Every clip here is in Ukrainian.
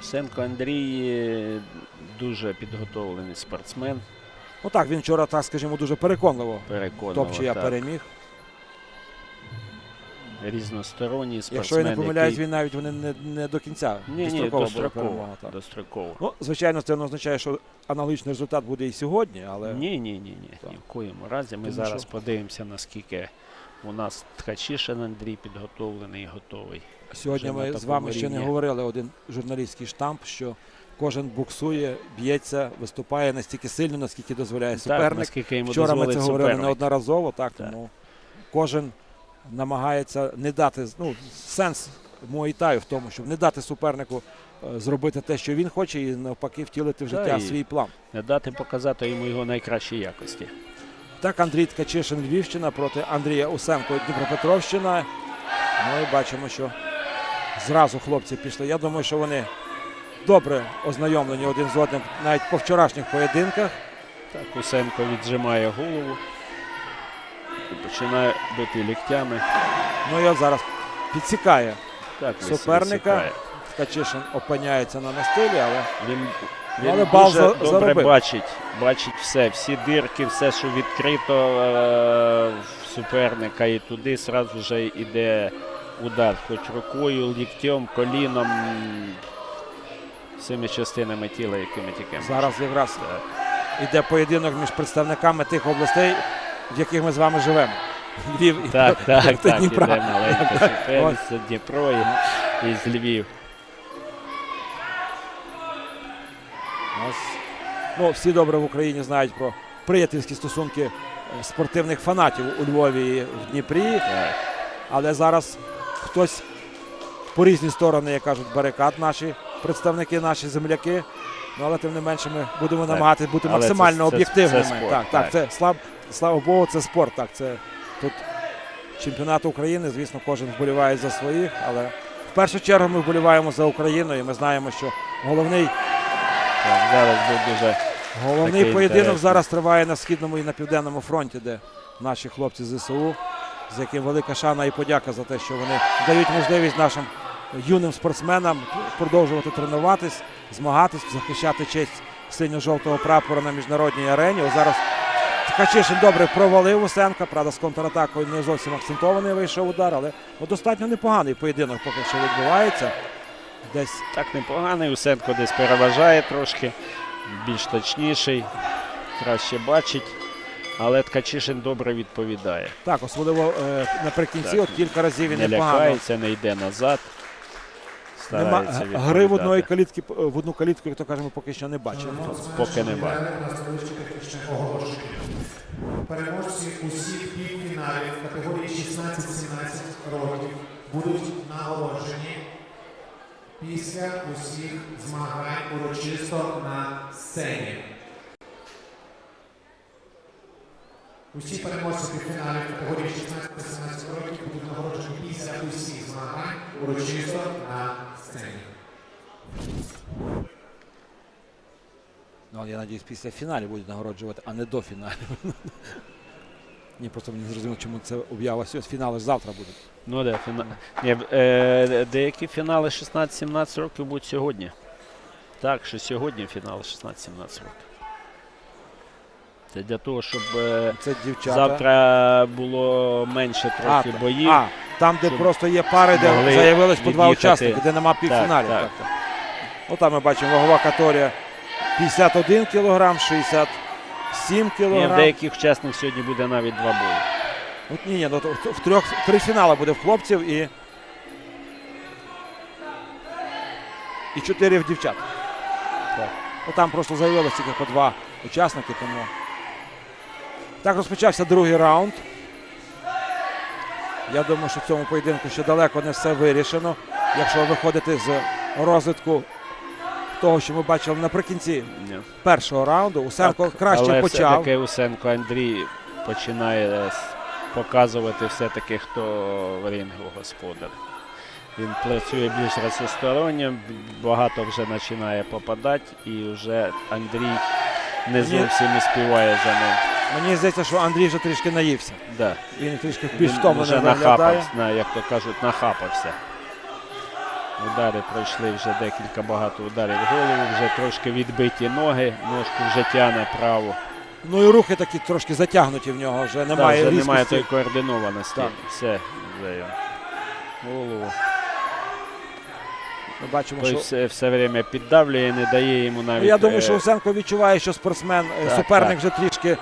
Усенко Андрій е, дуже підготовлений спортсмен. Ну так, він вчора, так скажімо, дуже переконливо. Переконливо. Топчія так. переміг. Різносторонній спортсмен. Якщо я не помиляюсь, який... він навіть вони не, не до кінця Ні, ні, достроково була перемога. Достроково. Ну, звичайно, це не означає, що аналогічний результат буде і сьогодні, але Ні, ні, ні, ні. Так. Ні в коєму разі. Ми Тому зараз що- подивимося, наскільки у нас Ткачишин Андрій підготовлений і готовий. Сьогодні ми з вами такому ще не говорили один журналістський штамп, що кожен буксує, б'ється, виступає настільки сильно, наскільки дозволяє Так, суперник. наскільки йому Вчора ми це дозволить говорили суперник. неодноразово, так, Так. тому кожен намагається не дати, ну, сенс Муайтаю в тому, щоб не дати супернику е, зробити те, що він хоче, і навпаки втілити в життя і- свій план. Не дати показати йому його найкращі якості. Так, Андрій Ткачишин Львівщина проти Андрія Усенко Дніпропетровщина. І бачимо, що зразу хлопці пішли. Я думаю, що вони добре ознайомлені один з одним навіть по вчорашніх поєдинках. Так, Усенко віджимає голову і починає бити ліктями. Ну і от зараз підсікає. Так, Суперника. висікає. Ткачишин опиняється на настилі, але Він, Ну, він але бал дуже за- добре заробив. бачить, бачить все, всі дирки, все, що відкрито е, в суперника, і туди одразу же йде удар, хоч рукою, ліктем, коліном, всіми частинами тіла, якими тільки зараз якраз Так. іде поєдинок між представниками тих областей, в яких ми з вами живемо. Львів і Так, так, так, іде маленька суперниця, Дніпро і, з Львів. Ось. Ну, всі добре в Україні знають про приятельські стосунки е, спортивних фанатів у Львові і в Дніпрі. Так. Але зараз хтось по різні сторони, як кажуть, барикад наші представники, наші земляки. Ну, але тим не менше ми будемо намагатися бути Але це- максимально це- об'єктивними. це спорт, так, так, так. це слав, слава Богу, це спорт. Так, це тут чемпіонат України. Звісно, кожен вболіває за своїх, але в першу чергу ми вболіваємо за Україну, і ми знаємо, що головний Так, зараз дуже Головний поєдинок інтересний. зараз триває на східному і на південному фронті, де наші хлопці з ЗСУ, з яким велика шана і подяка за те, що вони дають можливість нашим юним спортсменам продовжувати тренуватись, змагатись, захищати честь синьо-жовтого прапора на міжнародній арені. Ось зараз Ткачишин добре провалив Усенка, правда, з контратакою не зовсім акцентований вийшов удар, але ну, достатньо непоганий поєдинок поки що відбувається. Десь так непоганий. Усенко десь переважає трошки, більш точніший, краще бачить. Але Ткачишин добре відповідає. так, особливо е, наприкінці, Так. от кілька разів він не непогано. лякається, не йде назад. Нема Старається гри в одної калітки в одну калітку, як то кажемо, поки що не бачимо. Поки не бачу. Переможці усіх півфіналів категорії 16-17 років будуть нагороджені після усіх змагань урочисто на сцені. Усі переможці півфіналів категорії 16-17 років будуть нагороджені після усіх змагань урочисто на сцені. Ну, я надіюсь, після фіналів будуть нагороджувати, а не до фіналів. Ні, просто мені не зрозуміло, чому це об'ява сьогодні. Фінали ж завтра будуть. Ну да, фіна... Ні, е, деякі фінали 16-17 років будуть сьогодні. Так, що сьогодні фінали 16-17 років. Це для того, щоб е, Це дівчата. завтра було менше трохи та- боїв. а, там, де просто є пари, де могли заявились по два учасники, де нема півфіналів. Так, Так, так. Ну, там ми бачимо вагова категорія 51 кг, 67 Ні, в кг. деяких учасників сьогодні буде навіть два бої. От ні, ні, ну, в трьох три фінали буде в хлопців і. І чотири в дівчат. Так. Ну, там просто заявилось тільки по два учасники, тому. Так розпочався другий раунд. Я думаю, що в цьому поєдинку ще далеко не все вирішено. Якщо виходити з розвитку того, що ми бачили наприкінці Ні. першого раунду, Усенко Так, краще але почав. все-таки Усенко Андрій починає показувати все-таки, хто в рингу господар. Він працює більш разносторонньо, багато вже починає попадати, і вже Андрій не зовсім і співає за ним. Мені здається, що Андрій вже трішки наївся. Да. Він трішки більш Він вже нахапався, на, як то кажуть, нахапався. Удари пройшли вже декілька багато ударів в голову, вже трошки відбиті ноги, ножку вже тяне праву. Ну і рухи такі трошки затягнуті в нього, вже немає вже немає тої координованості. Так. Все, вже його. Голову. Ми бачимо, Той що все, все время піддавлює, не дає йому навіть. я думаю, е, що Усенко відчуває, що спортсмен, е, Так, суперник так. вже трішки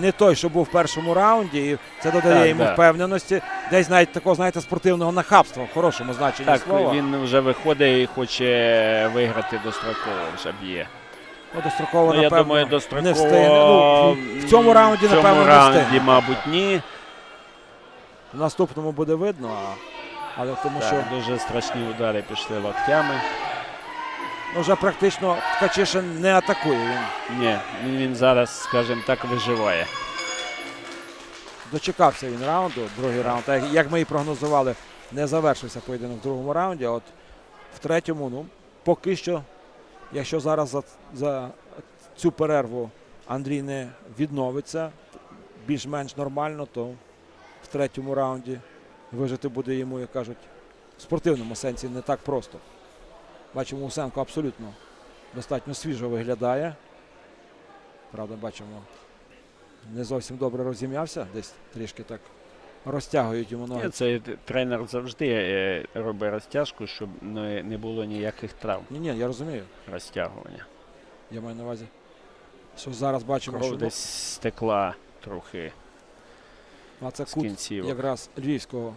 не той, що був в першому раунді, і це додає Так, йому так. впевненості. Десь навіть такого, знаєте, спортивного нахабства в хорошому значенні Так, слова. він вже виходить і хоче виграти достроково, вже б'є. Ну, достроково, Ну, я напевно, думаю, достроково не встигне. Ну, в- цьому раунді, в цьому напевно, не встигне. мабуть, ні. В наступному буде видно, але тому Так, що Дуже страшні удари пішли локтями. Вже практично Ткачишин не атакує. Він Ні, він, зараз, скажімо так, виживає. дочекався він раунду, другий раунд. Як ми і прогнозували, не завершився поєдинок в другому раунді. А от в третьому, ну, поки що, якщо зараз за, за цю перерву Андрій не відновиться більш-менш нормально, то в третьому раунді вижити буде йому, як кажуть, в спортивному сенсі не так просто. Бачимо, Усенко абсолютно достатньо свіжо виглядає. Правда, бачимо, не зовсім добре розім'явся, десь трішки так розтягують йому ноги. Цей тренер завжди е, робить розтяжку, щоб не, було ніяких травм Ні, ні, я розумію. розтягування. Я маю на увазі. Що зараз бачимо, Кров що десь стекла трохи а це кут кінцівок. якраз львівського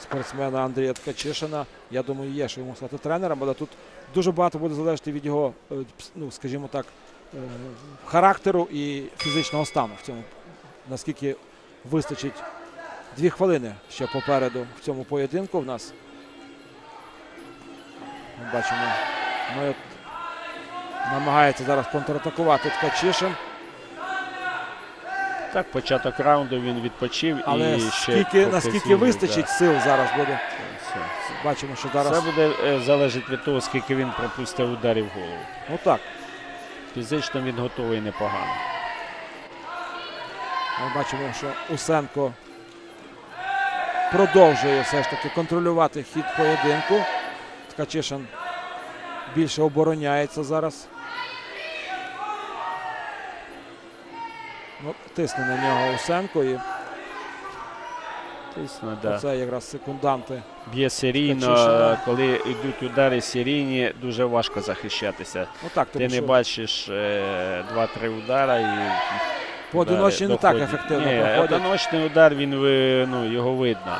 спортсмена Андрія Ткачишина. Я думаю, є, що йому стати тренером, але тут дуже багато буде залежати від його, е, ну, скажімо так, е, характеру і фізичного стану в цьому. Наскільки вистачить дві хвилини ще попереду в цьому поєдинку в нас. Ми бачимо, от намагається зараз контратакувати Ткачишин. Так, початок раунду він відпочив Але і ще скільки, наскільки вистачить да. сил зараз буде. Все, все. Бачимо, що Це зараз. буде е, залежить від того, скільки він пропустив ударів в голову. Ну так. Фізично він готовий непогано. Ми бачимо, що Усенко продовжує все ж таки контролювати хід поєдинку. Ткачишин більше обороняється зараз. Ну, тисне на нього Усенко і Тисно, да. це якраз секунданти. Б'є серійно, коли йдуть удари серійні, дуже важко захищатися. Ну так, Ти не що бачиш е, два-три удара і поодиночні не так ефективно Ні, проходять. одиночний удар, він ну, його видно.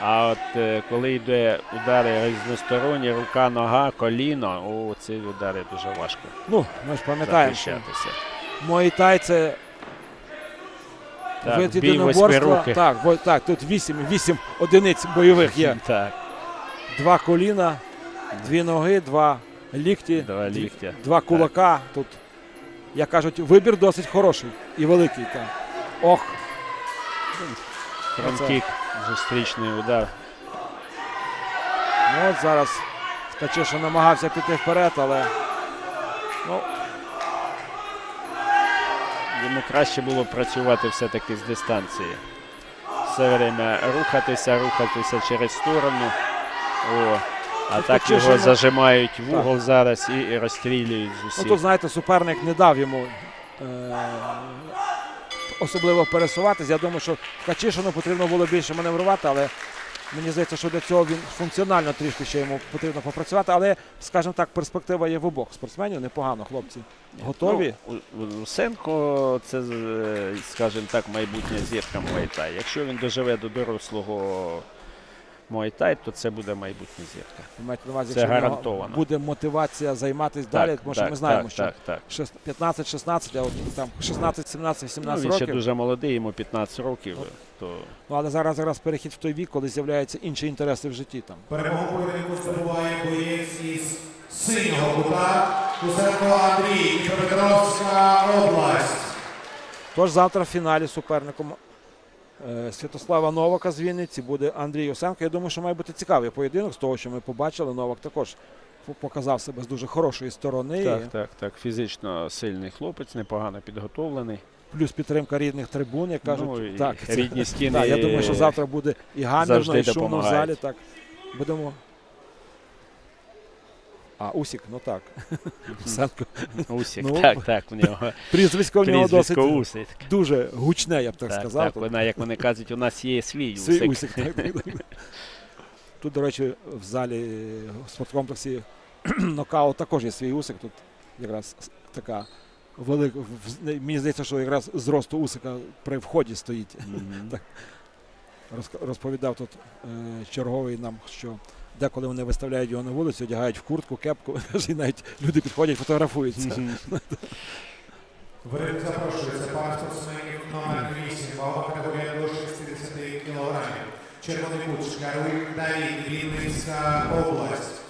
А от е, коли йде удари різносторонні, рука, нога, коліно, о, ці удари дуже важко Ну, ми ж пам'ятаємо. Муайтай це Так, вид бій єдиноборства. Так, бо, так, тут 8, 8 одиниць бойових є. Так, Два коліна, дві ноги, два лікті, два дві- ліктя. два кулака. Тут, як кажуть, вибір досить хороший і великий. Так. Ох, Фронткік, зустрічний удар. ну от зараз Ткачиша намагався піти вперед, але ну, Йому краще було працювати все-таки з дистанції. Все время рухатися, рухатися через сторону. О, а Ну, так його ну, зажимають в угол зараз і, розстрілюють з ну тут, знаєте, суперник не дав йому е- особливо пересуватись. Я думаю, що Ткачишину потрібно було більше маневрувати, але мені здається, що для цього він функціонально трішки ще йому потрібно попрацювати. Але, скажімо так, перспектива є в обох спортсменів. Непогано, хлопці. Готові? Ну, у- це, е, скажімо так, майбутня зірка Майта. Якщо він доживе до дорослого Муайтай, то це буде майбутня зірка. Ви маєте на увазі, Це якщо в нього гарантовано. буде мотивація займатися далі, тому що так, ми знаємо, так, що так, так. шест- 15-16, а от там 16, 17, Ну, 17 він ще років. дуже молодий, йому 15 років. То Ну, але зараз якраз перехід в той вік, коли з'являються інші інтереси в житті. Там. Перемогу поєдинку здобуває боєць із синього кута Усенко Андрій, Дніпропетровська область. Тож завтра в фіналі суперником Святослава Новака з Вінниці буде Андрій Осенко. Я думаю, що має бути цікавий поєдинок з того, що ми побачили. Новак також показав себе з дуже хорошої сторони. так, так, так. Фізично сильний хлопець, непогано підготовлений. Плюс підтримка рідних трибун, як кажуть. Ну, і так, рідні стіни Так, я думаю, що завтра буде і гамірно, і шумно в залі. Так. Будемо А, Усік, ну так. Усік, Ну. так, так, в нього Прізвисько в нього досить Усик. дуже гучне, я б так, Так, сказав. так, вона, як вони кажуть, у нас є свій Свій Усик. Так, так, так. Тут, до речі, в залі е, в спорткомплексі нокаут також є свій усик. Тут якраз така велика. Мені здається, що якраз зросту усика при вході стоїть. Мгм. Так. Розповідав тут е, черговий нам, що деколи вони виставляють його на вулицю, одягають в куртку, кепку, і навіть люди підходять, фотографуються. Мгм. В ринг запрошується пан спортсменів номер 8, вага категорія до 60 кг. Червоний кут Шклярук Давід, Вінницька область.